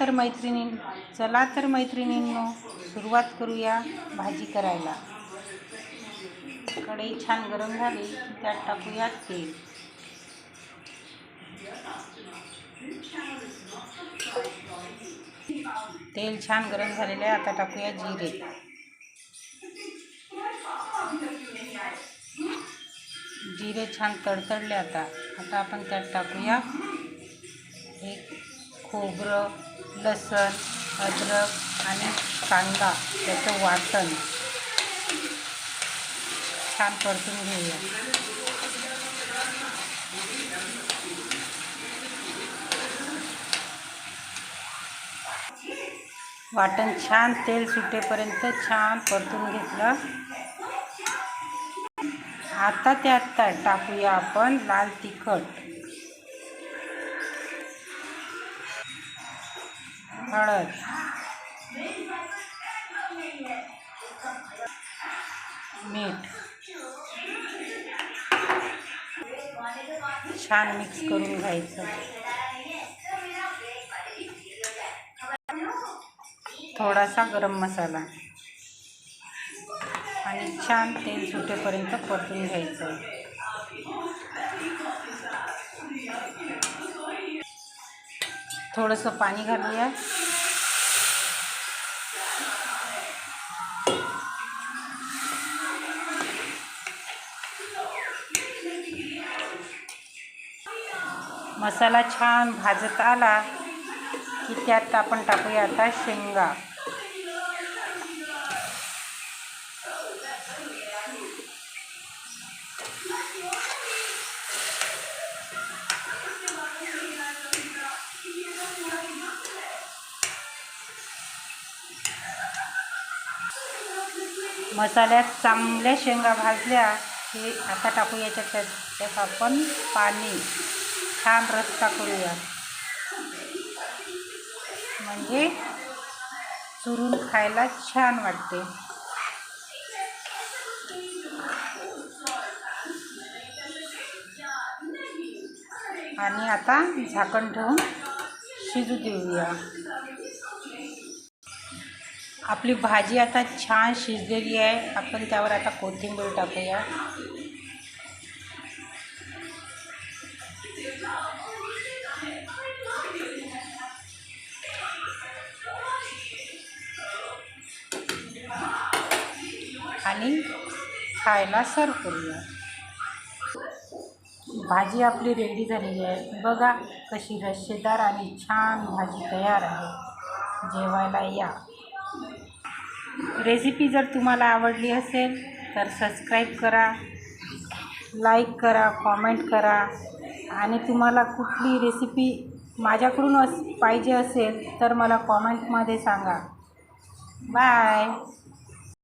तर मैत्रिणी चला तर मैत्रिणींनो सुरुवात करूया भाजी करायला. कढई छान गरम झाली की त्यात टाकूया तेल. तेल छान गरम झालेलं आहे आता टाकूया जिरे. जिरे छान तडतडले आता. आता आपण त्यात टाकूया एक खोबरं. लसण अद्रक आणि कांदा त्याचं वाटण. छान परतून घेऊया. वाटण छान तेल सुटेपर्यंत छान परतून घेतलं. आता त्यात टाकूया आपण लाल तिखट. हळद. मीठ. छान मिक्स करून घ्यायचं. थोडासा गरम मसाला. आणि छान तेल सुटेपर्यंत परतून घ्यायचं. थोडंसं पाणी घालूया. मसाला छान भाजत आला की त्यात आपण टाकूया आता शेंगा. मसाल्यात चांगल्या शेंगा भाजल्या की आता टाकू याच्यात त्यात. त्यात आपण पाणी छान रस्ता करूया म्हणजे चुरून खायला छान वाटते. आणि आता झाकण ठेवून शिजू देऊया. आपली भाजी आता छान शिजलेली आहे. आपण त्यावर आता कोथिंबीर टाकूया. आणि खायला सर्व करूया. भाजी आपली रेडी झालेली आहे. बघा कशी रस्सेदार आणि छान भाजी तयार आहे. जेवायला या. रेसिपी जर तुम्हाला आवडली असेल तर सबस्क्राईब करा लाईक करा कॉमेंट करा. आणि तुम्हाला कुठली रेसिपी माझ्याकडून अस पाहिजे असेल तर मला कॉमेंटमध्ये सांगा. बाय